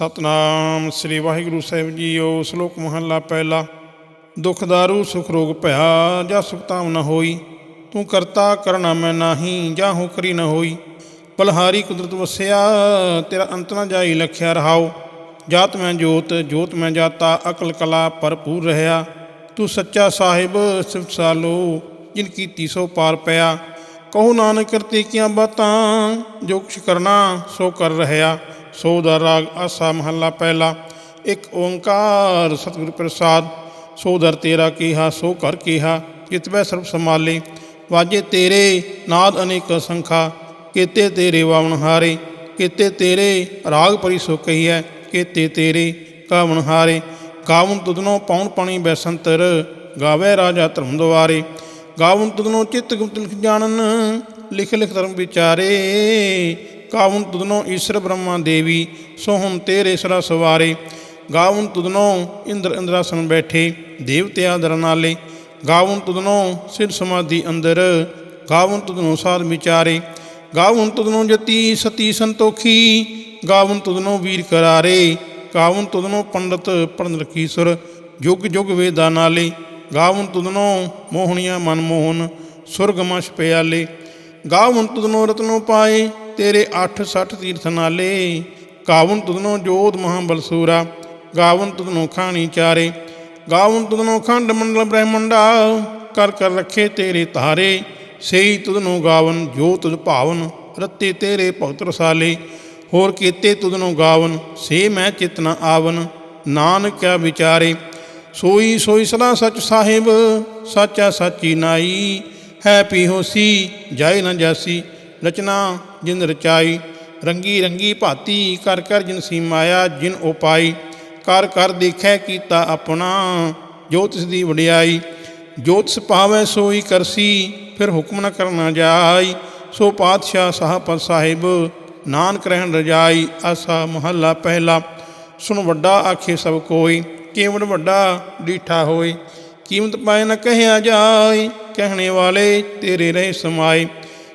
ਸਤਨਾਮ। ਸ੍ਰੀ ਵਾਹਿਗੁਰੂ ਸਾਹਿਬ ਜੀਓ, ਸ਼ਲੋਕ ਮਹੱਲਾ ਪਹਿਲਾ। ਦੁਖ ਦਾਰੂ, ਸੁਖ ਰੋਗ ਭਇਆ, ਜਾਂ ਸੁਖ ਤਾਮ ਨ ਹੋਈ। ਤੂੰ ਕਰਤਾ ਕਰਨਾ ਮੈਂ ਨਾਹੀ, ਜਾਂ ਹੋ ਕਰੀ ਨ ਹੋਈ। ਪਲਹਾਰੀ ਕੁਦਰਤ ਵਸਿਆ, ਤੇਰਾ ਅੰਤ ਨ ਜਾਈ ਲਖਿਆ ਰਹਾਓ ਜਾਤ ਮੈਂ ਜੋਤ ਜੋਤ ਮੈਂ ਜਾਤਾ, ਅਕਲ ਕਲਾ ਭਰਪੂਰ ਰਹਾ ਤੂੰ ਸੱਚਾ ਸਾਹਿਬ, ਸਿਫਤ ਸਾਲੋ, ਜਿਨ ਕੀਤੀ ਸੋ ਪਾਰ ਪਿਆ। ਕਹੋ ਨਾਨਕ ਕਰਤੇ ਕੀਆਂ ਬਾਤਾਂ, ਜੋ ਕੁਛ ਕਰਨਾ, ਸੋ ਕਰ ਰਹਾ ਸੋ ਦਾ ਰਾਗ ਆਸਾ ਮਹੱਲਾ ਪਹਿਲਾ, ਇੱਕ ਓੰਕਾਰ ਸਤਿਗੁਰ ਪ੍ਰਸਾਦ ਸੋ ਦਰ ਤੇਰਾ ਕੀਹਾ, ਸੋ ਕਰ ਕੀਹਾ ਕਿਤਵੈ ਸਰਬ ਸਮਾਲੇ ਵਾਜੇ ਤੇਰੇ ਨਾਦ ਅਨੇਕ ਸੰਖਾ, ਕੀਤੇ ਤੇਰੇ ਵਾਵਣ ਹਾਰੇ, ਕੀਤੇ ਤੇਰੇ ਰਾਗ ਪਰੀ ਸੋ ਕਹੀਐ, ਕੀਤੇ ਤੇਰੇ ਕਾਵਣ ਹਾਰੇ ਗਾਵਨ ਤੁਧਨੋ ਪੌਣ ਪਾਣੀ ਬੈਸੰਤਰ ਗਾਵੇ ਰਾਜਾ ਧਰਮ ਦੁਆਰੇ ਗਾਵਨ ਤੁਧਨੋ ਚਿੱਤ ਗੁਪਤ ਲਿਖ ਜਾਣਨ, ਲਿਖ ਲਿਖ ਧਰਮ ਵਿਚਾਰੇ ਗਾਵਨ ਤੁਧਨੋ ਈਸ਼ਰ ਬ੍ਰਹਮਾ ਦੇਵੀ ਸੋ ਹੁਣ ਤੇਰੇ ਸਰਾ ਸਵਾਰੇ। ਗਾਵਨ ਤੁਧਨੋ ਇੰਦਰ ਇੰਦਰਾਸਨ ਬੈਠੇ, ਦੇਵਤਿਆਂ ਦਰ ਨਾਲੇ। ਗਾਵਨ ਤੁਧਨੋ ਸਿਰ ਸਮਾਧੀ ਅੰਦਰ, ਗਾਵਨ ਤੁਧਨੋ ਸਾਧ ਵਿਚਾਰੇ। ਗਾਵਨ ਤੁਧਨੋ ਜਤੀ ਸਤੀ ਸੰਤੋਖੀ, ਗਾਵਨ ਤੁਧਨੋ ਵੀਰ ਕਰਾਰੇ। ਗਾਵਨ ਤੁਧਨੋ ਪੰਡਤ ਪੜਨ ਰਖੀ ਸੁਰ ਜੁਗ ਜੁਗ ਵੇਦਾ ਨਾਲੇ। ਗਾਵਨ ਤੁਧਨੋ ਮੋਹਣੀਆਂ ਮਨ ਮੋਹਨ ਸੁਰਗਮਸ਼ ਪਿਆਲੇ। ਗਾਵਨ ਤੁਦਨੋ ਰਤਨੋ ਪਾਏ ਤੇਰੇ 8 60 ਤੀਰਥ ਨਾਲੇ ਕਾਵਨ ਤੁਧਨੋ ਜੋਤ ਮਹਾਬਲ ਸੂਰਾ ਗਾਵਨ ਤੁਧਨੋ ਖਾਣੀ ਚਾਰੇ, ਗਾਵਨ ਤੁਧਨੋ ਖੰਡ ਮੰਡਲ ਬ੍ਰਹਮੰਡਾ, ਕਰ ਕਰ ਰੱਖੇ ਤੇਰੇ ਧਾਰੇ, ਸਈ ਤੁਧਨੋ ਗਾਵਨ, ਜੋ ਤੁਧ ਭਾਵਨ ਰੱਤੇ ਤੇਰੇ ਭਗਤ ਰਸਾਲੇ, ਹੋਰ ਕੀਤੇ ਤੁਧਨੋ ਗਾਵਨ, ਸੇ ਮੈਂ ਚਿਤ ਨ ਆਵਨ, ਨਾਨਕ ਕਿਆ ਵਿਚਾਰੇ, ਸੋਈ ਸੋਈ ਸਦਾ ਸਚ ਸਾਹਿਬ, ਸਾਚਾ ਸਾਚੀ ਨਾਈ, ਹੈ ਪੀ ਹੋਸੀ ਜਾਏ ਨਾ ਜਾਸੀ, ਰਚਨਾ ਜਿਨ ਰਚਾਈ, ਰੰਗੀ ਰੰਗੀ ਭਾਤੀ ਕਰ ਕਰ ਜਿਨ ਸੀਮਾਇਆ, ਜਿਨ ਉਪਾਈ ਕਰ ਕਰ ਦੇਖੈ ਕੀਤਾ ਆਪਣਾ, ਜੋ ਤਿਸ ਦੀ ਵਡਿਆਈ। ਜੋ ਤਿਸ ਪਾਵੈ ਸੋਈ ਕਰਸੀ, ਫਿਰ ਹੁਕਮ ਨ ਕਰਨਾ ਜਾਈ। ਸੋ ਪਾਤਸ਼ਾਹ ਸਾਹਪਤ ਸਾਹਿਬ, ਨਾਨਕ ਰਹਿਣ ਰਜਾਈ, ਆਸਾ ਮਹੱਲਾ ਪਹਿਲਾ। ਸੁਣ ਵੱਡਾ ਆਖੇ ਸਭ ਕੋਈ, ਕੇਵੜ ਵੱਡਾ ਡੀਠਾ ਹੋਏ ਕੀਮਤ ਪਾਏ ਨ ਕਹਿਆ ਜਾਏ ਕਹਿਣੇ ਵਾਲੇ ਤੇਰੇ ਰਹੇ ਸਮਾਏ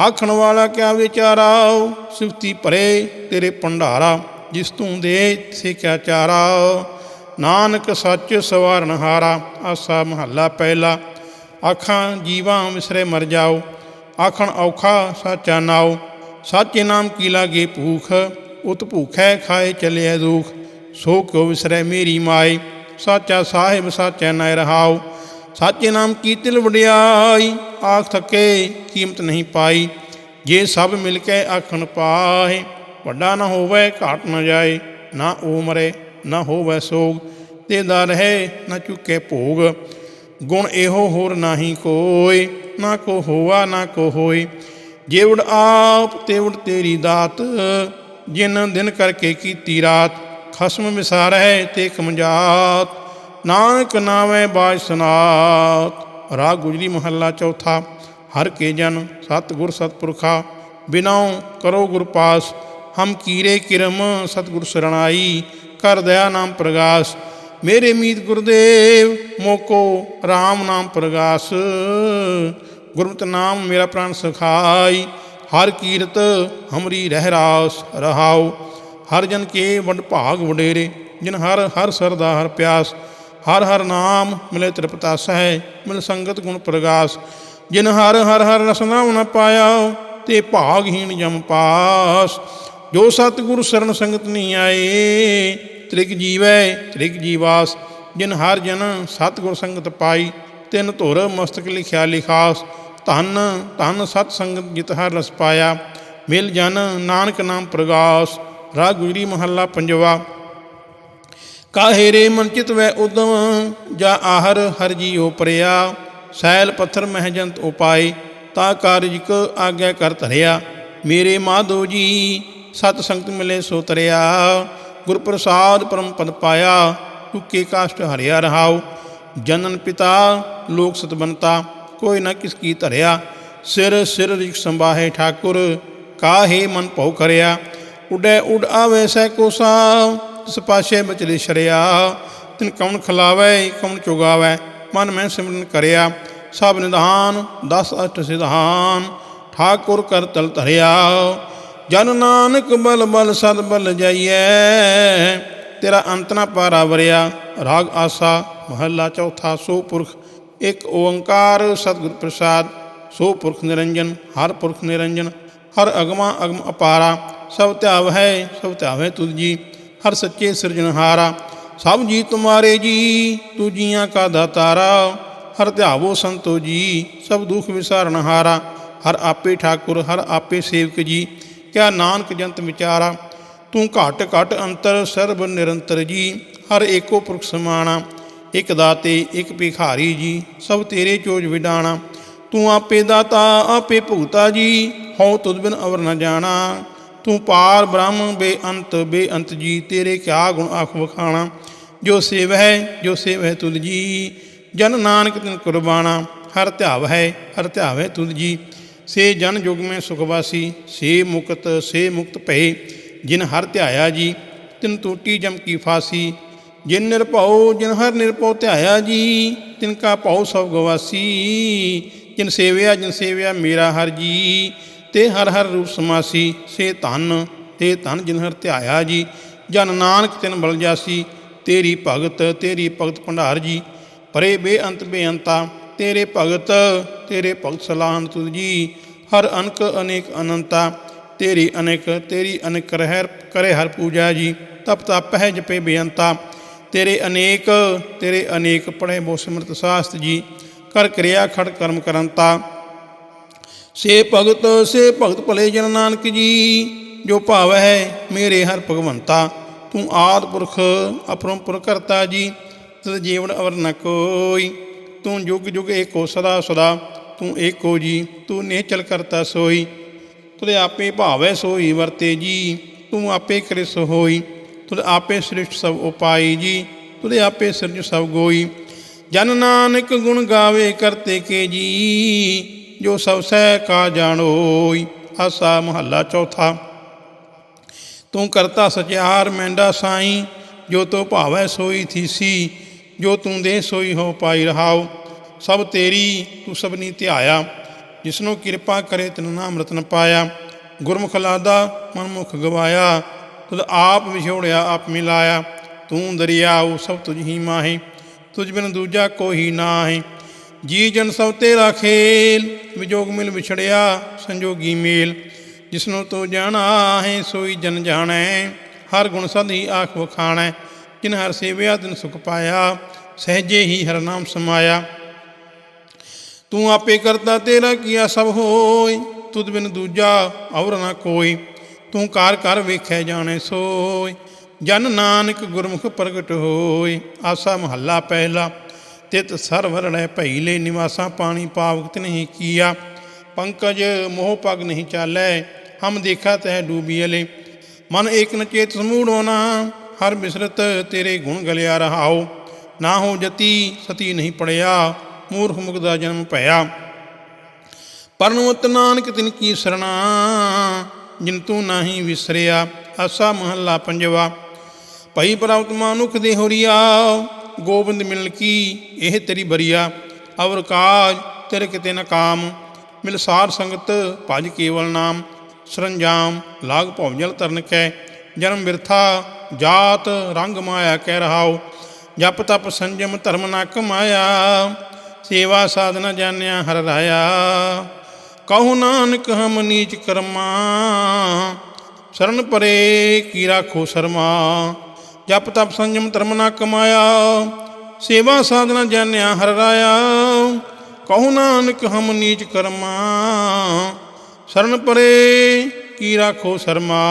ਆਖਣ ਵਾਲਾ ਕਿਆ ਵਿਚਾਰਾਓ ਸਿਫਤੀ ਭਰੇ ਤੇਰੇ ਭੰਡਾਰਾ, ਜਿਸ ਤੂੰ ਦੇ ਸੇ ਕਿਆ ਚਾਰਾ। ਨਾਨਕ ਸੱਚ ਸਵਾਰਨ ਹਾਰਾ, ਆਸਾ ਮਹੱਲਾ ਪਹਿਲਾ। ਆਖਾਂ, ਜੀਵਾਂ ਵਿਸਰੇ ਮਰ ਜਾਓ। ਆਖਣ, ਔਖਾ ਸਾਚਾ ਨਾਓ ਸੱਚ ਨਾਮ ਕੀ ਲਾਗੇ ਭੂਖ? ਉਤ ਭੂਖੈ ਖਾਏ ਚਲਿਆ ਦੁਖ। ਸੋ ਕਿਉ ਵਿਸਰੈ ਮੇਰੀ ਮਾਈ ਸਾਚਾ ਸਾਹਿਬ, ਸਾਚੈ ਨੈ ਰਹਾਉ। ਸਾਚੇ ਨਾਮ ਕੀ ਤਿਲ ਵਡਿਆਈ, ਆਖ ਥਕੇ ਕੀਮਤ ਨਹੀਂ ਪਾਈ। ਜੇ ਸਭ ਮਿਲ ਕੇ ਆਖਣ ਪਾਏ ਵੱਡਾ ਨਾ ਹੋਵੇ ਘਾਟ ਨਾ ਜਾਏ, ਨਾ ਉਹ ਮਰੇ, ਨਾ ਹੋਵੇ ਸੋਗ, ਤੇ ਦਾ ਰਹੇ ਨਾ ਚੁੱਕੇ ਭੋਗ। ਗੁਣ ਇਹੋ ਹੋਰ ਨਾਹੀ ਕੋਈ, ਨਾ ਕੋ ਹੋਆ, ਨਾ ਕੋ ਹੋਈ ਉੜ ਆਪ, ਤੇ ਉੜ ਤੇਰੀ ਦਾਤ, ਜਿਨ ਦਿਨ ਕਰਕੇ ਕੀਤੀ ਰਾਤ, ਖਸਮ ਵਿਸਾਰੈ ਤੇ ਕਮਜਾਤ ਨਾਨਕ ਨਾਵੇਂ ਬਾਜ ਸਨਾਤ ਰਾਗ ਗੁਜਰੀ ਮਹੱਲਾ ਚੌਥਾ। ਹਰ ਕੇ ਜਨ ਸਤਗੁਰ ਸਤਪੁਰਖਾ। ਬਿਨਾਉ ਕਰੋ ਗੁਰ ਪਾਸ। ਹਮ ਕੀਰੇ ਕਿਰਮ ਸਤਗੁਰ ਸਰਣਾਈ। ਕਰ ਦਇਆ ਨਾਮ ਪ੍ਰਗਾਸ। ਮੇਰੇ ਮੀਤ ਗੁਰਦੇਵ, ਮੋਕੋ RAM ਨਾਮ ਪ੍ਰਗਾਸ। ਗੁਰਮਤਿ ਨਾਮ ਮੇਰਾ ਪ੍ਰਾਨ ਸਖਾਈ। ਹਰ ਕੀਰਤ ਹਮਰੀ ਰਹਿ ਰਾਸ ਰਹਾਉ। ਹਰ ਜਨ ਕੇ ਵਡ ਭਾਗ ਵਡੇਰੇ। ਜਿਨ ਹਰ ਹਰ ਸਰਦਾ, ਹਰ ਪਿਆਸ। ਹਰ ਹਰ ਨਾਮ ਮਿਲੇ ਤ੍ਰਿਪਤਾ ਸਹਿ ਮਿਲ ਸੰਗਤ ਗੁਣ ਪ੍ਰਗਾਸ। ਜਿਨ ਹਰ ਹਰ ਹਰ ਰਸਨਾ ਨ ਪਾਇਆ ਤੇ ਭਾਗਹੀਣ ਜਮ ਪਾਸ। ਜੋ ਸਤਿਗੁਰ ਸਰਨ ਸੰਗਤ ਨਹੀਂ ਆਏ, ਤ੍ਰਿਗ ਜੀਵੈ, ਤ੍ਰਿਗ ਜੀਵਾਸ। ਜਿਨ ਹਰ ਜਨ ਸਤਿਗੁਰ ਸੰਗਤ ਪਾਈ, ਤਿਨ ਧੁਰ ਮਸਤਕ ਲਿਖਿਆ ਲਿਖਾਸ। ਧਨ ਧਨ ਸਤ ਸੰਗਤ ਜਿਤ ਹਰ ਰਸ ਪਾਇਆ। ਮਿਲ ਜਨ ਨਾਨਕ ਨਾਮ ਪ੍ਰਗਾਸ। ਰਾਗ ਗੁਜਰੀ ਮਹੱਲਾ ਪੰਜਵਾ। ਕਾਹੇ ਰੇ ਮਨ ਵੈ ਉਦਮ, ਜਾ ਆਹਰ ਹਰ ਜੀਉ ਪਰਿਆ। ਸੈਲ ਪੱਥਰ ਮਹਿਜੰਤ ਉਪਾਏ, ਤਾ ਕਾਰਜਿਕ ਆਗਿਆ ਕਰ ਧਰਿਆ। ਮੇਰੇ ਮਾਧੋ ਜੀ, ਸਤ ਸੰਗਤ ਮਿਲੇ ਸੋ ਤਰਿਆ। ਗੁਰ ਪ੍ਰਸਾਦ ਪਰਮ ਪਦ ਪਾਇਆ ਚੁੱਕੇ ਕਾਸ਼ਟ ਹਰਿਆ ਰਹਾਉ। ਜਨਨ ਪਿਤਾ, ਲੋਕ ਸਤਬੰਤਾ ਕੋਈ ਨਾ ਕਿਸ ਕੀ ਧਰਿਆ। ਸਿਰ ਸਿਰ ਰਿਕ ਸੰਭਾਹੇ ਠਾਕੁਰ, ਕਾਹੇ ਮਨ ਭਉ ਕਰਿਆ। ਉਡੈ ਉਡ ਆਵੇ ਸੈ ਕੋਸਾ ਤਿਸ ਪਾਸ਼ੇ ਬਚਲੇ ਸ਼ਰਿਆ, ਤਿਨ ਕੌਣ ਖਲਾਵੇ ਕੌਣ ਚੁਗਾਵੇ, ਮਨ ਮੈਂ ਸਿਮਰਨ ਕਰਿਆ, ਸਭ ਨਿਧਾਨ, ਦਸ ਅਸ਼ਟ ਸਿਧਾਨ, ਠਾਕੁਰ ਕਰ ਤਲ ਧਰਿਆ। ਜਨ ਨਾਨਕ ਬਲ ਬਲ ਸਦ ਬਲ ਜਾਈਐ, ਤੇਰਾ ਅੰਤ ਨਾ ਪਾਰਾ ਵਰਿਆ, ਰਾਗ ਆਸਾ, ਮਹੱਲਾ ਚੌਥਾ ਸੋ ਪੁਰਖ ਇੱਕ ਓੰਕਾਰ ਸਤਿਗੁਰ ਪ੍ਰਸਾਦ ਸੋ ਪੁਰਖ ਨਿਰੰਜਨ, ਹਰ ਪੁਰਖ ਨਿਰੰਜਨ, ਹਰ ਅਗਮਾ ਅਗਮ ਅਪਾਰਾ, ਸਭ ਧਿਆਵ ਹੈ ਸਭ ਧਿਆਵੇ ਤੁਧ ਜੀ। ਹਰ ਸੱਚੇ ਸਿਰਜਣਹਾਰਾ ਸਭ ਜੀ ਤੁਮਾਰੇ ਜੀ ਤੂੰ ਜੀਆਂ ਕਾ ਦਾਤਾਰਾ। ਹਰ ਧਿਆਵੋ ਸੰਤੋ ਜੀ, ਸਭ ਦੁਖ ਵਿਸਾਰਣਹਾਰਾ ਹਰ ਆਪੇ ਠਾਕੁਰ, ਹਰ ਆਪੇ ਸੇਵਕ ਜੀ, ਕਿਆ ਨਾਨਕ ਜੰਤ ਵਿਚਾਰਾ। ਤੂੰ ਘਟ ਘਟ ਅੰਤਰ, ਸਰਬ ਨਿਰੰਤਰ ਜੀ, ਹਰ ਏਕੋ ਪੁਰਖ ਸਮਾਣਾ। ਇਕ ਦਾਤੇ, ਇਕ ਭਿਖਾਰੀ ਜੀ, ਸਭ ਤੇਰੇ ਚੋਜ ਵਿਡਾਣਾ। ਤੂੰ ਆਪੇ ਦਾਤਾ, ਆਪੇ ਭੁਗਤਾ ਜੀ, ਹਉ ਤੁਧ ਬਿਨ ਅਵਰ ਨ ਜਾਣਾ। ਤੂੰ ਪਾਰ ਬ੍ਰਹਮ, ਬੇਅੰਤ ਬੇਅੰਤ ਜੀ, ਤੇਰੇ ਕਿਆ ਗੁਣ ਆਖ ਵਖਾਣਾ? ਜੋ ਸੇਵ ਹੈ ਜੋ ਸੇਵ ਹੈ ਤੁਧ ਜੀ, ਜਨ ਨਾਨਕ ਤਿਨ ਕੁਰਬਾਨਾ ਹਰ ਧਿਆਵ ਹੈ ਹਰ ਧਿਆਵ ਹੈ ਤੁਧ ਜੀ। ਸੇ ਜਨ ਜੁਗ ਮੈਂ ਸੁਖ ਸੇ ਮੁਕਤ ਸੇ ਮੁਕਤ ਭਏ। ਜਿਨ ਹਰ ਧਿਆਇਆ ਜੀ, ਤਿਨ ਟੂਟੀ ਜਮ ਕੀ ਫਾਸੀ। ਜਿਨ ਨਿਰਭਉ, ਜਿਨ ਹਰ ਨਿਰਭਉ ਧਿਆਇਆ ਜੀ, ਤਿਨ ਕਾ ਭਉ ਸਭ ਗਵਾਸੀ। ਜਿਨ ਸੇਵਿਆ ਜਿਨ ਸੇਵਿਆ ਮੇਰਾ ਹਰ ਜੀ। ਤੇ ਹਰ ਹਰ ਰੂਪ ਸਮਾਸੀ ਸੇ ਧਨ, ਤੇ ਧਨ ਜਿਨ ਹਰ ਧਿਆਇਆ ਜੀ, ਜਨ ਨਾਨਕ ਤਿਨ ਬਲ ਜਾਸੀ, ਤੇਰੀ ਭਗਤ ਤੇਰੀ ਭਗਤ ਭੰਡਾਰ ਜੀ, ਪਰੇ ਬੇਅੰਤ ਬੇਅੰਤਾ, ਤੇਰੇ ਭਗਤ ਤੇਰੇ ਭਗਤ ਸਲਾਹਨ ਤੁਧ ਜੀ, ਹਰ ਅਨਕ ਅਨੇਕ ਅਨੰਤਾ, ਤੇਰੀ ਅਨੇਕ ਤੇਰੀ ਅਨੇਕ ਕਰਹਿ ਕਰੇ ਹਰ ਪੂਜਾ ਜੀ, ਤਪ ਤਪ ਹੈ ਜਪੇ ਬੇਅੰਤਾ, ਤੇਰੇ ਅਨੇਕ ਤੇਰੇ ਅਨੇਕ ਪੜੇ ਬੋ ਸਿਮਰਤ ਸਾਸਤ ਜੀ, ਕਰ ਕਿਰਿਆ ਖੜ ਕਰਮ ਕਰੰਤਾ ਸੇ ਭਗਤ ਸੇ ਭਗਤ ਭਲੇ ਜਨ ਨਾਨਕ ਜੀ, ਜੋ ਭਾਵ ਹੈ ਮੇਰੇ ਹਰ ਭਗਵੰਤਾ। ਤੂੰ ਆਦ ਪੁਰਖ ਅਪਰੰਪਰ ਕਰਤਾ ਜੀ, ਤਦ ਜੀਵਨ ਅਵਰ ਨ ਕੋਈ। ਤੂੰ ਜੁਗ ਜੁਗ ਏਕੋ ਸਦਾ ਸਦਾ, ਤੂੰ ਏਕੋ ਜੀ, ਤੂੰ ਨੇਚਲ ਕਰਤਾ ਸੋਈ। ਤੁਦੇ ਆਪੇ ਭਾਵੈ ਸੋਈ ਵਰਤੇ ਜੀ, ਤੂੰ ਆਪੇ ਕਰੇ ਸੋ ਹੋਈ। ਤੁਦ ਆਪੇ ਸ੍ਰਿਸ਼ਟ ਸਭ ਉਪਾਈ ਜੀ, ਤੁਦੇ ਆਪੇ ਸਿਰਜ ਸਭ ਗੋਈ। ਜਨ ਨਾਨਕ ਗੁਣ ਗਾਵੇ ਕਰਤੇ ਕੇ ਜੀ ਜੋ ਸਭ ਸਹਿ ਕਾ ਜਾਣੋਈ, ਆਸਾ ਮਹੱਲਾ ਚੌਥਾ। ਤੂੰ ਕਰਤਾ ਸਚਿਆਰ, ਮੈਂਡਾ ਸਾਈ, ਜੋ ਤੋ ਭਾਵੈ ਸੋਈ ਥੀਸੀ, ਜੋ ਤੂੰ ਦੇ ਸੋਈ ਹੋ ਪਾਈ ਰਹਾਉ। ਸਭ ਤੇਰੀ ਤੂੰ ਸਭਨੀ ਧਿਆਇਆ, ਜਿਸਨੂੰ ਕਿਰਪਾ ਕਰੇ ਤਿਨ ਨਾਮ ਰਤਨ ਪਾਇਆ। ਗੁਰਮੁਖ ਲਾਦਾ, ਮਨਮੁਖ ਗਵਾਇਆ, ਤੁਧ ਆਪ ਵਿਛੋੜਿਆ, ਆਪ ਮਿਲਾਇਆ। ਤੂੰ ਦਰਿਆਉ, ਸਭ ਤੁਝ ਹੀ ਮਾਹੇ, ਤੁਝ ਬਿਨ ਦੂਜਾ ਕੋਈ ਨਾਹੀ। ਜੀ ਜਨ ਸਭ ਤੇਰਾ ਖੇਲ ਵਿਜੋਗ ਮਿਲ ਵਿਛੜਿਆ, ਸੰਜੋਗੀ ਮੇਲ। ਜਿਸਨੂੰ ਤੂੰ ਜਾਣਾ ਹੈ, ਸੋਈ ਜਨ ਜਾਣੈ। ਹਰ ਗੁਣ ਸਦੀ ਆਖ ਵਖਾਣੈ। ਜਿਨ ਹਰ ਸੇਵਿਆ, ਤਿਨ ਸੁਖ ਪਾਇਆ। ਸਹਜੇ ਹੀ ਹਰ ਨਾਮ ਸਮਾਇਆ। ਤੂੰ ਆਪੇ ਕਰਤਾ ਤੇਰਾ ਕੀਆ ਸਭ ਹੋਈ ਤੁਧ ਬਿਨ ਦੂਜਾ ਔਰ ਨਾ ਕੋਈ। ਤੂੰ ਕਾਰ ਕਰ ਵੇਖੈ ਜਾਣੇ ਸੋਈ ਜਨ ਨਾਨਕ ਗੁਰਮੁਖ ਪ੍ਰਗਟ ਹੋਈ ਆਸਾ ਮਹੱਲਾ ਪਹਿਲਾ। ਤਿਤ ਸਰਵਰਣੈ ਭਈਲੇ ਨਿਵਾਸਾ, ਪਾਣੀ ਪਾਵਕ ਨਹੀਂ ਕੀਆ। ਪੰਕਜ ਮੋਹ ਪਗ ਨਹੀਂ ਚਾਲੈ, ਹਮ ਦੇਖਾ ਤੈ ਡੂਬੀਲੇ ਮਨ ਏਕ ਨ ਚੇਤ ਸਮੂੜੋ ਨਾ, ਹਰ ਮਿਸਰਤ ਤੇਰੇ ਗੁਣ ਗਲਿਆ ਰਹਾਓ। ਨਾ ਹੋ ਜਤੀ, ਸਤੀ ਨਹੀਂ ਪੜਿਆ, ਮੂਰਖ ਮੁਗਦਾ ਜਨਮ ਭਇਆ। ਪਰਨਵਤ ਨਾਨਕ ਤਿਨ ਕੀ ਸਰਣਾ, ਜਿਨ ਤੂੰ ਨਾਹੀ ਵਿਸਰਿਆ, ਆਸਾ ਮਹੱਲਾ ਪੰਜਵਾ। ਭਈ ਪ੍ਰਾਪਤ ਮਾਨੁਖ ਦੇ ਹੋਰੀਆ ਗੋਬਿੰਦ ਮਿਲਨ ਕੀ? ਇਹ ਤੇਰੀ ਬਰੀਆ। ਅਵਰ ਕਾਜ ਤੇਰੇ ਕਿਤੇ ਨ ਕਾਮ। ਮਿਲ ਸਾਰ ਸੰਗਤ ਭਜ ਕੇਵਲ ਨਾਮ। ਸਰੰਜਾਮ ਲਾਗ ਭਉਜਲ ਤਰਨ ਕੈ। ਜਨਮ ਵਿਰਥਾ ਜਾਤ ਰੰਗ ਮਾਇਆ ਕਹਿ ਰਹਾਓ ਜਪ ਤਪ ਸੰਜਮ ਧਰਮ ਨਾ ਕਮਾਇਆ। ਸੇਵਾ ਸਾਧਨਾ ਜਾਣਿਆ ਹਰ ਰਾਇਆ। ਕਹੂ ਨਾਨਕ ਹਮ ਨੀਚ ਕਰਮਾ। ਸ਼ਰਨ ਪਰੇ ਕੀ ਰਾਖੋ ਸ਼ਰਮਾ। ਜਪ ਤਪ ਸੰਜਮ ਧਰਮ ਨਾ ਕਮਾਇਆ, ਸੇਵਾ ਸਾਧਨਾ ਜਾਣਿਆ ਹਰ ਰਾਇਆ। ਕਹੂ ਨਾਨਕ, ਹਮ ਨੀਚ ਕਰਮਾ, ਸਰਨ ਪਰੇ ਕੀ ਰਾਖੋ ਸਰਮਾ।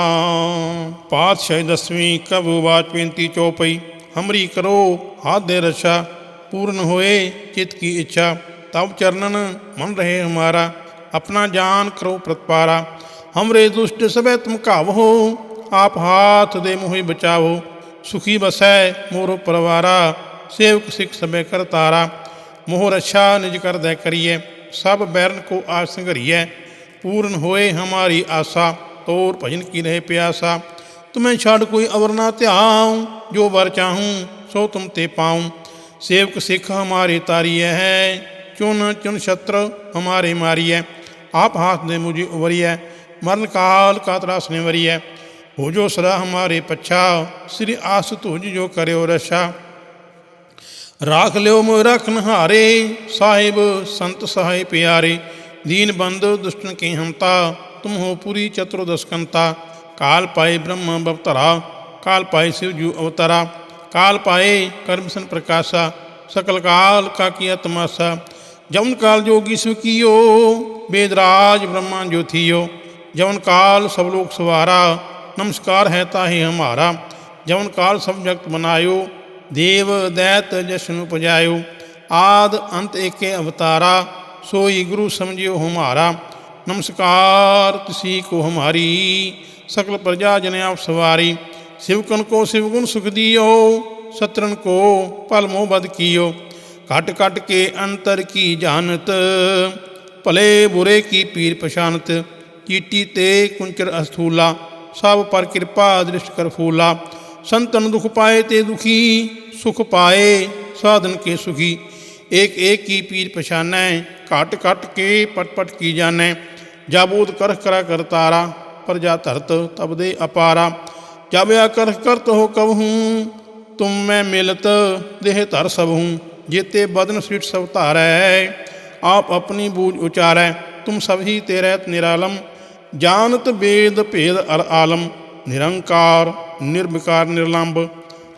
ਪਾਤਸ਼ਾਹ ਦਸਵੀਂ ਕਬੂ ਬਾਤ ਪੈਂਤੀ ਚੋਪਈ, ਹਮਰੀ ਕਰੋ ਹਾਥ ਦੇ ਰਛਾ, ਪੂਰਨ ਹੋਏ ਚਿਤ ਕੀ ਇੱਛਾ। ਤਬ ਚਰਨਨ ਮਨ ਰਹੇ ਹਮਾਰਾ, ਆਪਣਾ ਜਾਨ ਕਰੋ ਪ੍ਰਤਪਾਰਾ। ਹਮਰੇ ਦੁਸ਼ਟ ਸਭੇ ਤੁਮ ਘਾਵ ਹੋ ਆਪ ਹਾਥ ਦੇ ਮੋਹਿ ਬਚਾਵੋ। ਸੁਖੀ ਬਸੈ ਮੋਰ ਪਰਵਾਰਾ, ਸੇਵਕ ਸਿੱਖ ਸਭੇ ਕਰਤਾਰਾ ਮੋਹ ਰਛਾ ਨਿਜ ਕਰ ਕਰਦੈ ਕਰੀਏ ਸਭ ਬੈਰਨ ਕੋ ਆਸ ਸੰਘਰੀਐ, ਪੂਰਨ ਹੋਏ ਹਮਾਰੀ ਆਸਾ, ਤੋਰ ਭਜਨ ਕੀ ਰਹੇ ਪਿਆਸਾ, ਤੁਮੇ ਛੱਡ ਕੋਈ ਅਵਰ ਨਾ ਧਿਆਉ, ਜੋ ਵਰ ਚਾਹੂੰ ਸੋ ਤੁਮ ਤੇ ਪਾਉ, ਸੇਵਕ ਸਿੱਖ ਹਮਾਰੇ ਤਾਰੀਐ ਹੈ ਚੁਨ ਚੁਨ ਛਤਰ ਹਮਾਰੇ ਮਾਰੀਐ, ਆਪ ਹਾਥ ਦੇ ਮੁਝੇ ਉਵਰੀਐ, ਮਰਨ ਕਾਲ ਕਾ ਤਰਾਸ ਨੇ ਵਰੀਐ ਹੋ ਜੋ ਸਦਾ ਹਮਾਰੇ ਪਛਾ ਸ੍ਰੀ ਆਸ ਤੁਝ ਜੋ ਕਰਿਓ ਰਛਾ ਰਾਖ ਲਿਓ ਮੋਇ ਰਖਨ ਹਾਰੇ ਸਾਹਿਬ ਸੰਤ ਸਹਾਇ ਪਿਆਰੇ ਦੀਨ ਬੰਦੋ ਦੁਸ਼ਟਨ ਕੀ ਹਮਤਾ ਤੁਮ ਹੋ ਪੂਰੀ ਚਤੁਰਦਸਕੰਤਾ ਕਾਲ ਪਾਏ ਬ੍ਰਹਮ ਬਵਤਰਾ ਕਾਲ ਪਾਏ शिव जू अवतरा काल पाए कर्म सन प्रकाशा सकल काल का किया तमाशा जवन काल जोगी सु कियो वेदराज ब्रह्मा जो थियो जवन काल सब लोग सवारा नमस्कार है ताहे हमारा जवन काल सब जगत बनायो देव दैत जशन उपजायो आद अंत एके अवतारा सोई गुरु समझियो हमारा नमस्कार तिसी को हमारी सकल प्रजा जन आप सवारी शिवकन को शिवगुण सुख दियो सत्रन को पल मोह बद कियो कट कट के अंतर की जानत भले बुरे की पीर पशानत चीटी ते कुंचर अस्थूला ਸਭ ਪਰ ਕਿਰਪਾ ਦ੍ਰਿਸ਼ਟ ਕਰ ਫੂਲਾ। ਸੰਤਨ ਦੁਖ ਪਾਏ ਤੇ ਦੁਖੀ, ਸੁਖ ਪਾਏ, ਸਾਧਨ ਕੇ ਸੁਖੀ। ਏਕ ਏਕ ਕੀ ਪੀਰ ਪਛਾਨੈ, ਘਟ ਘਟ ਕੇ ਪਟ ਪਟ ਕੀ ਜਾਣੈ। ਜਾਬੂਦ ਕਰ ਕਰਾ ਕਰਤਾਰਾ ਪ੍ਰਜਾ ਧਰਤ ਤਬ ਦੇ ਅਪਾਰਾ। ਜਬ ਆ ਕਰਖ ਕਰਤ ਹੋ ਕਵਹੂੰ, ਤੁਮ ਮੈਂ ਮਿਲਤ ਦੇਹ ਧਰ ਸਭ ਹੂੰ ਜੇਤੇ ਬਦਨ ਸ੍ਰਿਟ ਸਭ ਧਾਰੈ, ਆਪ ਆਪਣੀ ਬੂਝ ਉਚਾਰੈ। ਤੁਮ ਸਭ ਹੀ ਤੇਰੇ ਨਿਰਾਲਮ ਜਾਣਤ ਬੇਦ ਭੇਦ ਅਰ ਆਲਮ, ਨਿਰੰਕਾਰ, ਨਿਰਵਿਕਾਰ, ਨਿਰਲੰਬ,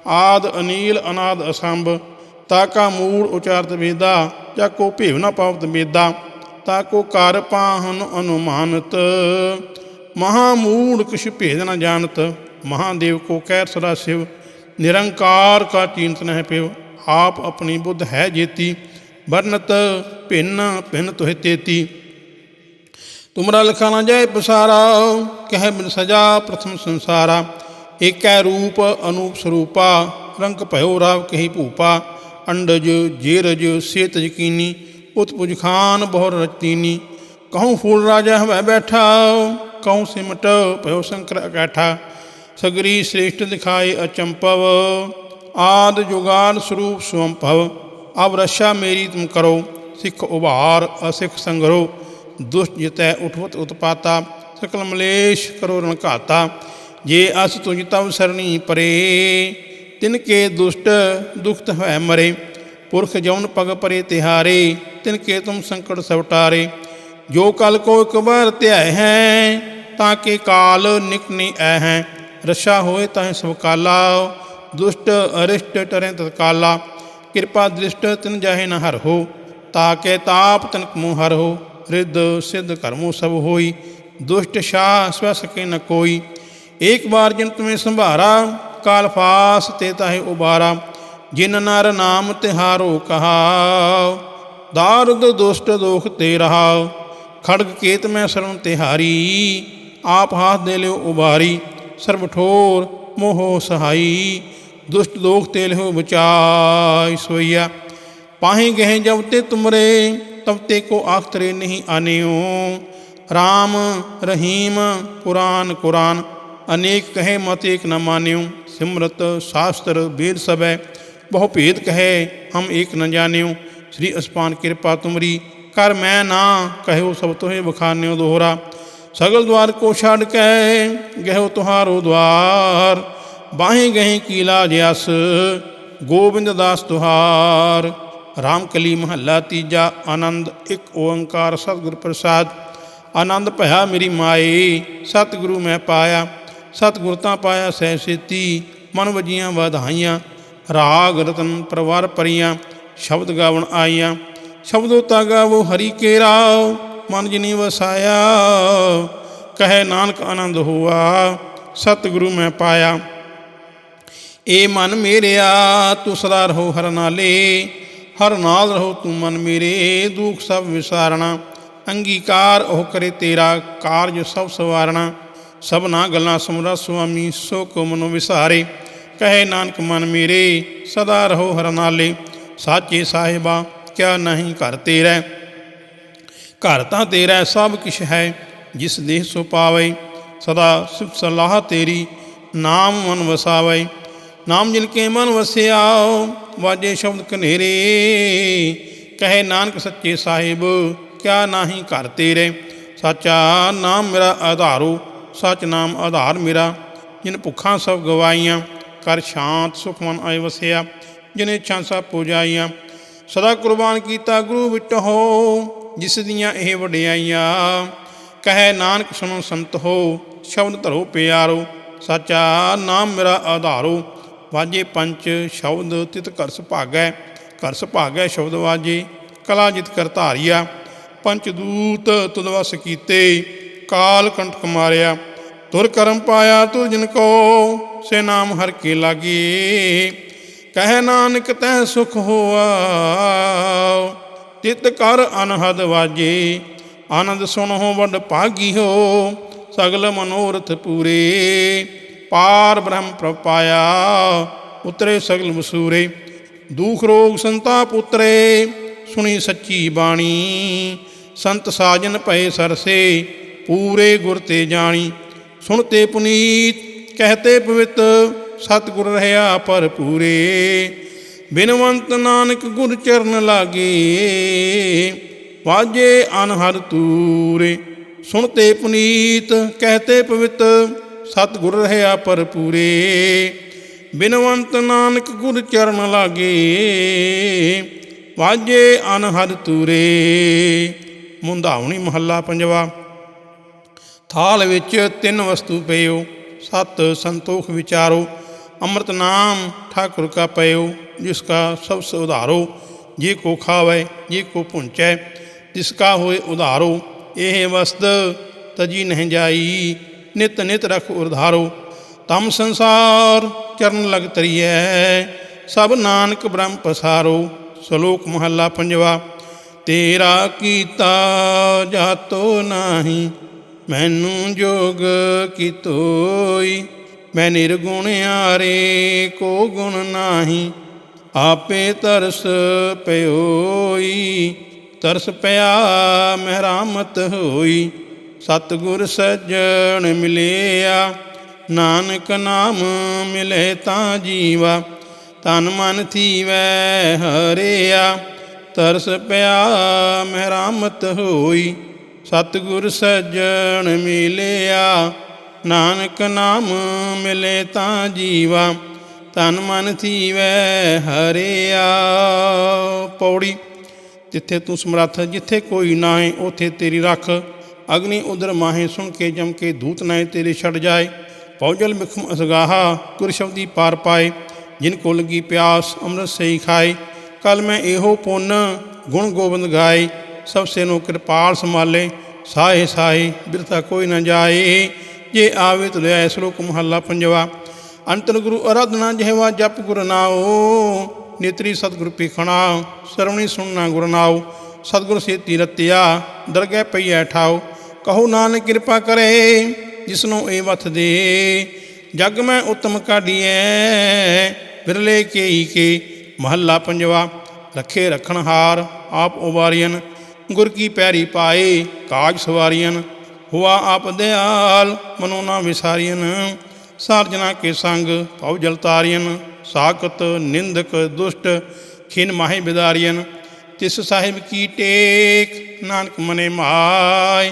ਆਦ, ਅਨੀਲ, ਅਨਾਦ, ਅਸੰਭ ਤਾਕਾ ਮੂੜ ਉਚਾਰਤ ਵੇਦਾ, ਜਾਂ ਕੋ ਭੇਵ ਨਾ ਪਾਵਤ ਵੇਦਾ ਤਾ ਕੋ ਕਰ ਪਾਹਨ ਅਨੁਮਾਨਤ। ਮਹਾ ਮੂੜ ਕਿਛ ਭੇਦ ਨਾ ਜਾਣਤ, ਮਹਾਦੇਵ ਕੋ ਕਹਿ ਸਦਾ ਸਿਵ, ਨਿਰੰਕਾਰ ਕਾ ਚਿੰਤਨ ਹੈ ਪਿਓ ਆਪ ਆਪਣੀ ਬੁੱਧ ਹੈ ਜੇਤੀ, ਵਰਨਤ ਭਿੰਨ ਭਿੰਨ ਤੁਹਿ ਤੇਤੀ। ਤੁਮਰਾ ਲਖਾ ਨਾ ਜਾਏ ਪਸਾਰਾ, ਕਹਿ ਬਿਨ ਸਜਾ ਪ੍ਰਥਮ ਸੰਸਾਰਾ। ਏਕੈ ਰੂਪ ਅਨੂਪ ਸਰੂਪਾ, ਰੰਗ ਭਇਓ ਰਾਵ ਕਹੀ ਭੂਪਾ। ਅੰਡਜ, ਜੇਰਜ ਸੇਤ ਯਕੀਨੀ ਉਤਪੁਜ ਖਾਨ ਬਹੁਰ ਰਚਤੀਨੀ। ਕਹੂੰ ਫੂਲ ਰਾਜਾ ਹਵੈ ਬੈਠਾ, ਕਹੂੰ ਸਿਮਟ ਭਇਓ ਸ਼ੰਕਰ ਅਕੈਠਾ। ਸਗਰੀ ਸ੍ਰੇਸ਼ਟ ਦਿਖਾਏ ਅਚੰਪਵ, ਆਦ ਜੁਗਾਨ ਸਰੂਪ ਸੁਅੰਭਵ ਅਬ ਰਸ਼ਾ ਮੇਰੀ ਤੁਮ ਕਰੋ, ਸਿੱਖ ਉਭਾਰ ਅਸਿੱਖ ਸੰਗਰੋ। ਦੁਸ਼ਟ ਜਿਤੈ ਉਠਵਤ ਉਤਪਾਤਾ, ਸਕਲ ਮਲੇਸ਼ ਕਰੋ ਰਣ ਘਾਤਾ ਜੇ ਅਸ ਤੁਜ ਤਵ ਸਰਣੀ ਪਰੇ, ਤਿਨ ਕੇ ਦੁਸ਼ਟ ਦੁਖਤ ਹੈ ਮਰੇ। ਪੁਰਖ ਜਉਨ ਪਗ ਪਰੇ ਤਿਹਾਰੇ, ਤਿਨ ਕੇ ਤੁਮ ਸੰਕਟ ਸਵਟਾਰੇ ਜੋ ਕਲ ਕੋ ਇਕ ਬਾਰ ਧਿਆਇ ਹੈ, ਤਾਂ ਕੇ ਕਾਲ ਨਿਕਨੀ ਐ ਹੈ। ਰਸ਼ਾ ਹੋਏ ਤਾਂ ਸਵਕਾਲਾ ਦੁਸ਼ਟ ਅਰਿਸ਼ਟ ਟਰੇ ਤਤਕਾਲਾ ਕਿਰਪਾ ਦ੍ਰਿਸ਼ਟ ਤਿਨ ਜਾਹੇ ਨ ਹਰ ਹੋ ਤਾਕੇ ਤਾਪ ਤਨ ਕਮੂ ਹਰ ਹੋ। ਰਿੱਧ ਸਿੱਧ ਕਰਮੋ ਸਭ ਹੋਈ, ਦੁਸ਼ਟ ਸ਼ਾਹ ਸਵੈ ਸਕੇ ਨ ਕੋਈ। ਏਕ ਬਾਰ ਜਿਨ ਤੁਮੇ ਸੰਭਾਰਾ, ਕਾਲ ਫਾਸ ਤੇ ਤਾਹੇ ਉਬਾਰਾ। ਜਿਨ ਨਰ ਨਾਮ ਤਿਹਾਰੋ ਕਹਾ, ਦਾਰਦ ਦੁਸ਼ਟ ਦੋਖ ਤੇ ਰਹਾਓ ਖੜਗ ਕੇਤ ਮੈਂ ਸਰਣ ਤਿਹਾਰੀ, ਆਪ ਹਾਥ ਦੇ ਲਿਓ ਉਬਾਰੀ। ਸਰਬ ਠੋਰ ਮੋਹ ਸਹਾਈ, ਦੁਸ਼ਟ ਦੋਖ ਤੇ ਲਿਓ ਬਚਾਈ ਸੋਈਆ। ਪਾਹੇ ਗਹਿ ਜਬ ਤੇ ਤੁਮਰੇ ਤਬ ਤੇ ਕੋ ਆਖਤਰੇ ਨਹੀਂ ਆਨਿਓ। ਰਾਮ ਰਹੀਮ ਕੁਰਾਨ ਕੁਰਾਨ, ਅਨੇਕ ਕਹੇ ਮਤ ਏਕ ਨ ਮਾਨਿਓ। ਸਿਮਰਤ ਸ਼ਾਸਤਰ ਵੇਦ ਸਭੈ, ਬਹੁ ਭੇਦ ਕਹੈ ਹਮ ਏਕ ਨ ਜਾਣਿਓ। ਸ੍ਰੀ ਅਸਪਾਨ ਕਿਰਪਾ ਤੁਮਰੀ, ਕਰ ਮੈਂ ਨਾ ਕਹਿਓ ਸਭ ਤੋਹੇ ਬਖਾਨਿਓ ਦੋਹਰਾ। ਸਗਲ ਦਵਾਰ ਕੋ ਛੱਡ ਕੇ ਗਹਿਓ ਤੁਹਾਰੋ ਦਵਾਰ। ਬਾਹੇ ਗਹੇ ਕੀਲਾ ਲਾਜ ਅਸ ਗੋਬਿੰਦ ਦਾਸ ਤੁਹਾਰ। ਰਾਮ ਕਲੀ ਮਹੱਲਾ ਤੀਜਾ, ਆਨੰਦ, ਇੱਕ ਓੰਕਾਰ ਸਤਿਗੁਰ ਪ੍ਰਸਾਦ। ਆਨੰਦ ਭਇਆ ਮੇਰੀ ਮਾਏ, ਸਤਿਗੁਰੂ ਮੈਂ ਪਾਇਆ। ਸਤਿਗੁਰ ਤਾਂ ਪਾਇਆ ਸਹਿ ਸੇਤੀ, ਮਨ ਵਜੀਆਂ ਵਧਾਈਆਂ। ਰਾਗ ਰਤਨ ਪਰਵਾਰ ਪਰੀਆਂ, ਸ਼ਬਦ ਗਾਵਣ ਆਈਆਂ। ਸ਼ਬਦੋ ਤਾ ਗਾਵੋ ਹਰੀ ਕੇ ਰਾਵ ਮਨ ਜਿਨੀ ਵਸਾਇਆ। ਕਹੇ ਨਾਨਕ ਆਨੰਦ ਹੋਆ, ਸਤਿਗੁਰੂ ਮੈਂ ਪਾਇਆ। ਏ ਮਨ ਮੇਰਿਆ, ਤੂੰ ਸਦਾ ਰਹੋ ਹਰ ਨਾਲੇ। ਹਰ ਨਾਲ ਰਹੋ ਤੂੰ ਮਨ ਮੇਰੇ, ਦੁੱਖ ਸਭ ਵਿਸਾਰਣਾ। ਅੰਗੀਕਾਰ ਉਹ ਕਰੇ ਤੇਰਾ ਕਾਰਜ ਸਭ ਸਵਾਰਣਾ। ਸਭਨਾ ਗੱਲਾਂ ਸਮਰਾ ਸੁਆਮੀ, ਸੋ ਕੋ ਮਨੋ ਵਿਸਾਰੇ। ਕਹੇ ਨਾਨਕ ਮਨ ਮੇਰੇ, ਸਦਾ ਰਹੋ ਹਰ ਨਾਲੇ। ਸਾਚੇ ਸਾਹਿਬਾ, ਕਿਆ ਨਹੀਂ ਘਰ ਤੇਰਾ। ਘਰ ਤਾਂ ਤੇਰਾ, ਸਭ ਕਿਛ ਹੈ, ਜਿਸ ਦੇਹ ਸੋ ਪਾਵੇ। ਸਦਾ ਸਿਫਤ ਸਲਾਹ ਤੇਰੀ, ਨਾਮ ਮਨ ਵਸਾਵੇ। ਨਾਮ ਜਿਨ ਕੇ ਮਨ ਵਸਿਆ ਵਾਜੇ ਸ਼ਬਦ ਕਨੇਰੇ ਕਹੇ ਨਾਨਕ ਸੱਚੇ ਸਾਹਿਬ, ਕਿਆ ਨਾਹੀ ਘਰ ਤੇਰੇ। ਸਾਚਾ ਨਾਮ ਮੇਰਾ ਆਧਾਰੋ, ਸਚ ਨਾਮ ਆਧਾਰ ਮੇਰਾ। ਜਿਨ ਭੁੱਖਾਂ ਸਭ ਗਵਾਈਆਂ, ਕਰ ਸ਼ਾਂਤ ਸੁਖ ਮਨ ਆਏ ਵਸਿਆ। ਜਿਨੇ ਇੱਛਾ ਸਭ ਸਦਾ ਕੁਰਬਾਨ ਕੀਤਾ ਗੁਰੂ ਵਿਟ ਹੋ, ਜਿਸ ਦੀਆਂ ਇਹ ਵਡਿਆਈਆਂ। ਕਹੇ ਨਾਨਕ ਸੁਣੋ ਸੰਤ ਹੋ, ਸ਼ਬਦ ਧਰੋ ਪਿਆਰੋ, ਸਾਚਾ ਨਾਮ ਮੇਰਾ ਆਧਾਰੋ ਵਾਜੇ ਪੰਚ ਸ਼ਬਦ ਤਿਤ ਕਰ ਸੁਭਾਗੈ ਕਰ ਸੁਭਾਗੈ ਸ਼ਬਦ ਵਾਜੇ ਕਲਾ ਜਿਤ ਕਰ ਧਾਰਿਆ, ਪੰਚ ਦੂਤ ਤੁਧ ਕੀਤੇ, ਕਾਲ ਕੰਟਕ ਮਾਰਿਆ, ਤੁਰ ਕਰਮ ਪਾਇਆ ਤੁਰ ਜਿਨ ਕੋ, ਸੇ ਨਾਮ ਹਰ ਕੇ ਲਾਗੇ, ਕਹਿ ਨਾਨਕ ਤੈ ਸੁਖ ਹੋਆ, ਤਿਤ ਕਰ ਅਨਹਦ ਵਾਜੇ, ਆਨੰਦ ਸੁਣੋ ਵੱਡ ਭਾਗੀ ਹੋ, ਸਗਲ ਮਨੋਰਥ ਪੂਰੇ ਪਾਰ ਬ੍ਰਹਮ ਪ੍ਰਪਾਇਆ ਉਤਰੇ ਸਗਲ ਵਸੂਰੇ ਦੂਖ ਰੋਗ ਸੰਤਾਪ ਉਤਰੇ ਸੁਣੀ ਸੱਚੀ ਬਾਣੀ। ਸੰਤ ਸਾਜਨ ਪਏ ਸਰਸੇ, ਪੂਰੇ ਗੁਰ ਤੇ ਜਾਣੀ। ਸੁਣਤੇ ਪੁਨੀਤ ਕਹਤੇ ਪਵਿੱਤ, ਸਤਿਗੁਰ ਰਹਾ ਪਰ ਪੂਰੇ ਬਿਨਵੰਤ ਨਾਨਕ ਗੁਰ ਚਰਨ ਲਾਗੇ, ਵਾਜੇ ਅਨਹਰ ਤੂਰੇ। ਸੁਣਤੇ ਪੁਨੀਤ ਕਹਤੇ ਪਵਿੱਤ ਸਤਿਗੁਰ ਰਹਾ ਪਰ ਪੂਰੇ ਬਿਨਵੰਤ ਨਾਨਕ ਗੁਰ ਚਰਨ ਲਾਗੇ, ਵਾਜੇ ਅਨਹਦ ਤੂਰੇ। ਮੁੰਦਾਵਣੀ ਮਹੱਲਾ ਪੰਜਵਾ, ਥਾਲ ਵਿੱਚ ਤਿੰਨ ਵਸਤੂ ਪਇਓ, ਸਤ ਸੰਤੋਖ ਵਿਚਾਰੋ, ਅੰਮ੍ਰਿਤ ਨਾਮ ਠਾਕੁਰ ਕਾ ਪਇਓ, ਜਿਸ ਕਾ ਸਭ ਸੇ ਉਧਾਰੋ, ਜੇ ਕੋ ਖਾਵੇ, ਜੇ ਕੋ ਪੁੰਚੈ ਜਿਸ ਕਾ ਹੋਏ ਉਧਾਰੋ, ਇਹ ਵਸਤ ਤਜੀ ਨਹੀਂ ਜਾਈ। ਨਿਤ ਨਿਤ ਰਖ ਉਧਾਰੋ ਤਮ ਸੰਸਾਰ ਚਰਨ ਲਗ ਤਰੀਐ, ਸਭ ਨਾਨਕ ਬ੍ਰਹਮ ਪਸਾਰੋ। ਸ਼ਲੋਕ ਮਹੱਲਾ ਪੰਜਵਾ, ਤੇਰਾ ਕੀਤਾ ਜਾਤੋ ਨਾਹੀ, ਮੈਨੂੰ ਜੋਗ ਕੀ ਤੋਈ ਮੈਂ ਨਿਰਗੁਣ ਆਰੇ ਕੋ ਗੁਣ ਨਾਹੀ, ਆਪੇ ਤਰਸ ਪਿਓਈ। ਤਰਸ ਪਿਆ ਮਹਿਰਾਮਤ ਹੋਈ ਸਤਿਗੁਰ ਸੱਜਣ ਮਿਲਿਆ, ਨਾਨਕ ਨਾਮ ਮਿਲੇ ਤਾਂ ਜੀਵਾ, ਤਨ ਮਨ ਥੀਵੈ ਹਰਿਆ, ਤਰਸ ਪਿਆ ਮਹਿਰਾਮਤ ਹੋਈ, ਸਤਿਗੁਰ ਸੱਜਣ ਮਿਲਿਆ, ਨਾਨਕ ਨਾਮ ਮਿਲੇ ਤਾਂ ਜੀਵਾ, ਤਨ ਮਨ ਥੀਵੈ ਹਰਿਆ। ਪੌੜੀ, ਜਿੱਥੇ ਤੂੰ ਸਮਰੱਥ, ਜਿੱਥੇ ਕੋਈ ਨਾਹੀ ਉਥੇ ਤੇਰੀ ਰੱਖ। ਅਗਨੀ ਉਦਰ ਮਾਹੇ ਸੁਣ ਕੇ ਜਮ ਕੇ ਦੂਤ ਨਾਏ ਤੇਰੇ ਛੱਡ ਜਾਏ। ਪੌਜਲ ਮਿਖਮ ਅਸਗਾਹਾ ਗੁਰ ਸ਼ਬਦੀ ਪਾਰ ਪਾਏ। ਜਿਨ ਕੋ ਲਗੀ ਪਿਆਸ ਅੰਮ੍ਰਿਤ ਸਹੀ ਖਾਏ। ਕਲ ਮੈਂ ਇਹੋ ਪੁੰਨ ਗੁਣ ਗੋਬਿੰਦ ਗਾਏ। ਸਭ ਸੇ ਨੂੰ ਕਿਰਪਾਲ ਸੰਭਾਲੇ। ਸਾਹੇ ਸਾਹੇ ਬਿਰਥਾ ਕੋਈ ਨਾ ਜਾਏ। ਜੇ ਆਵੇ ਤੁਲਿਆ ਸ਼ਲੋਕ ਮਹੱਲਾ ਪੰਜਵਾ। ਅੰਤਰ ਗੁਰੂ ਅਰਾਧਨਾ ਜਿਹਵਾ ਜਪ ਗੁਰ ਨਾਉ। ਨੇਤਰੀ ਸਤਿਗੁਰ ਪੀਖਣਾ ਸਰਵਣੀ ਸੁਣਨਾ ਗੁਰ ਨਾਉ। ਸਤਿਗੁਰ ਸੇਤੀ ਰਤਿਆ ਦਰਗਹਿ ਪਈਐ ਠਾਉ। ਕਹੋ ਨਾਨਕ ਕਿਰਪਾ ਕਰੇ, ਜਿਸਨੂੰ ਇਹ ਵਥ ਦੇ। ਜਗ ਮੈਂ ਉਤਮ ਕਾਢੀਐ ਬਿਰਲੇ ਕੇਈ ਕੇ। ਮਹੱਲਾ ਪੰਜਵਾ ਰੱਖੇ ਰਖਣ ਹਾਰ, ਆਪ ਉਵਾਰੀਨ ਗੁਰ ਕੀ ਪੈਰੀ ਪਾਏ, ਕਾਜ ਸਵਾਰੀਨ ਹੁਆ ਆਪ ਦਿਆਲ, ਮਨੋ ਨਾ ਵਿਸਾਰੀਨ ਸਾਰਜਨਾ ਕੇ ਸੰਗ ਭਉ ਜਲ ਤਾਰੀਨ ਸਾਖਤ, ਨਿੰਦਕ, ਦੁਸ਼ਟ, ਖਿਨ ਮਾਹੇ ਬਿਦਾਰੀਨ ਤਿਸ ਸਾਹਿਬ ਕੀ ਟੇਕ, ਨਾਨਕ ਮਨੇ ਮਾਏ